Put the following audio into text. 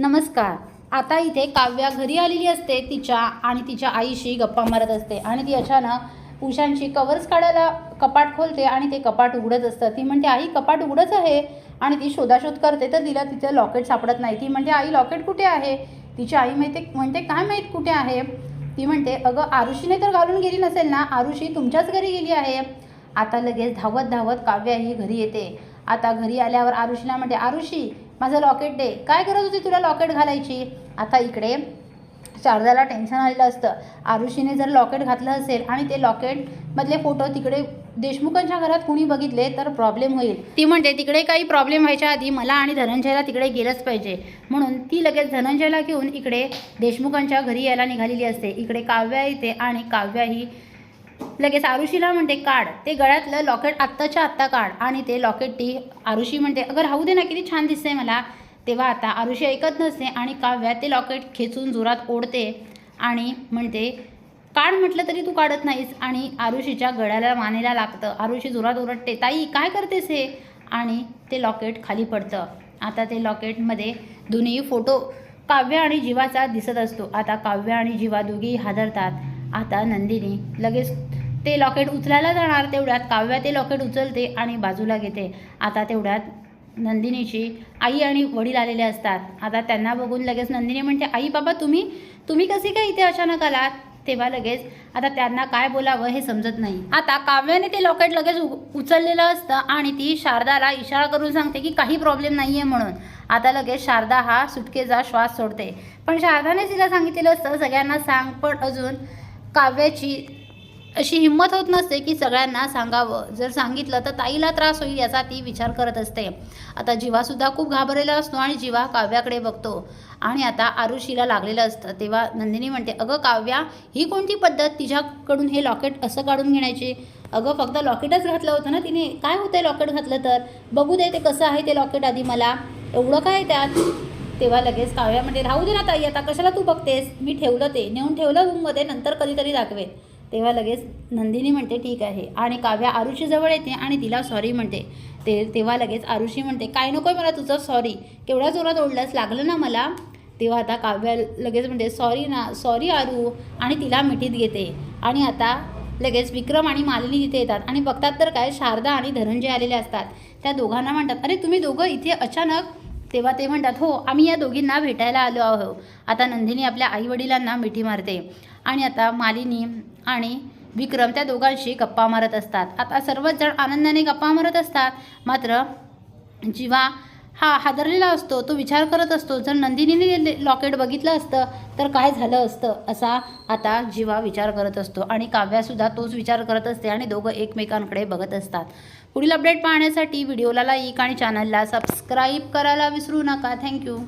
नमस्कार. आता इथे काव्या घरी आलेली असते तिच्या आणि तिच्या आईशी गप्पा मारत असते आणि ती अचानक उषांची कवर्स काढायला कपाट खोलते आणि ते कपाट उघडत असतं. ती म्हणते आई कपाट उघडच आहे. आणि ती शोधाशोध करते तर तिला तिचं लॉकेट सापडत नाही. ती म्हणते आई लॉकेट कुठे आहे? तिची आई माहिती म्हणते काय माहीत कुठे आहे? ती म्हणते अगं आरुषीने तर घालून गेली नसेल ना? आरुषी तुमच्याच घरी गेली आहे. आता लगेच धावत धावत काव्या ही घरी येते. आता घरी आल्यावर आरुषीला म्हणते आरुषी माझं लॉकेट दे. काय करत होती तुला लॉकेट घालायची? आता इकडे शारदाला टेन्शन आलेलं असतं. आरुषीने जर लॉकेट घातलं असेल आणि ते लॉकेटमधले फोटो तिकडे देशमुखांच्या घरात कुणी बघितले तर प्रॉब्लेम होईल. ती म्हणते तिकडे काही प्रॉब्लेम व्हायच्या आधी मला आणि धनंजयला तिकडे गेलंच पाहिजे. म्हणून ती लगेच धनंजयला घेऊन इकडे देशमुखांच्या घरी यायला निघालेली असते. इकडे काव्या येते आणि काव्या ही लगेच आरुषीला म्हणते काढ. ते गळ्यातलं लॉकेट आत्ताच्या आत्ता काढ. आणि ते लॉकेट ती आरुषी म्हणते अगं राहू दे ना किती छान दिसते मला. तेव्हा आता आरुषी ऐकत नसते आणि काव्या ते लॉकेट खेचून जोरात ओढते आणि म्हणते काढ म्हटलं तरी तू काढत नाहीस. आणि आरुषीच्या गळ्याला मानेला लागतं. आरुषी जोरात ओरडते ताई काय करतेस हे? आणि ते लॉकेट खाली पडतं. आता ते लॉकेटमध्ये दोन्ही फोटो काव्य आणि जीवाचा दिसत असतो. आता काव्य आणि जीवा दोघी हादरतात. आता नंदिनी लगेच ते लॉकेट उचलायला जाणार तेवढ्यात काव्या ते लॉकेट उचलते आणि बाजूला घेते. आता तेवढ्यात नंदिनीची आई आणि वडील आलेले असतात. आता त्यांना बघून लगेच नंदिनी म्हणते आई बाबा तुम्ही तुम्ही कसे काय इथे अचानक आलात? तेव्हा लगेच आता त्यांना काय बोलावं हे समजत नाही. आता काव्याने ते लॉकेट लगेच उ उचललेलं असतं आणि ती शारदाला इशारा करून सांगते की काही प्रॉब्लेम नाही आहे म्हणून. आता लगेच शारदा हा सुटकेचा श्वास सोडते. पण शारदाने तिला सांगितलेलं असतं सगळ्यांना सांग पण अजून काव्याची अशी हिंमत होत नसते की सगळ्यांना सांगावं. जर सांगितलं तर ताईला त्रास होईल याचा ती विचार करत असते. आता जीवासुद्धा खूप घाबरलेला असतो आणि जीवा काव्याकडे बघतो. आणि आता आरुषीला लागलेलं असतं. तेव्हा नंदिनी म्हणते अगं काव्या ही कोणती पद्धत? तिच्याकडून हे लॉकेट असं काढून घेण्याची? अगं फक्त लॉकेटच घातलं होतं ना तिने. काय होतं लॉकेट घातलं तर? बघू दे ते कसं आहे ते लॉकेट आधी मला. एवढं काय त्यात? तेव्हा लगेच काव्यामध्ये राहू दे ना ताई आता कशाला तू बघतेस? मी ठेवलं ते. नेऊन ठेवलं रूममध्ये नंतर कधीतरी दाखवेन. तेव्हा लगेच नंदिनी म्हणते ठीक आहे. आणि काव्या आरुषीजवळ येते आणि तिला सॉरी म्हणते. ते तेव्हा लगेच आरुषी म्हणते काय नको मला तुझं सॉरी केवढ्या जोरात ओढल्यास लागलं ना मला? तेव्हा आता काव्या लगेच म्हणते सॉरी ना सॉरी आरू. आणि तिला मिठीत घेते. आणि आता लगेच विक्रम आणि मालिनी तिथे येतात आणि बघतात तर काय शारदा आणि धनंजय आलेले असतात. त्या दोघांना म्हणतात अरे तुम्ही दोघं इथे अचानक तेव्हा ते म्हणतात हो आम्ही या दोघींना भेटायला आलो आहो. आता नंदिनी आपल्या आईवडिलांना मिठी मारते आणि आता मालिनी आणि विक्रम त्या दोघांशी गप्पा मारत असतात. आता सर्वच जण आनंदाने गप्पा मारत असतात. मात्र जीवा हा हादरलेला असतो तो विचार करत असतो जर नंदिनीने लॉकेट बघितलं असतं तर काय झालं असतं असा आता जीवा विचार करत असतो. आणि काव्यासुद्धा तोच विचार करत असते आणि दोघं एकमेकांकडे बघत असतात. पुढील अपडेट पाहण्यासाठी व्हिडिओला लाईक आणि चॅनलला सबस्क्राईब करायला विसरू नका. थँक्यू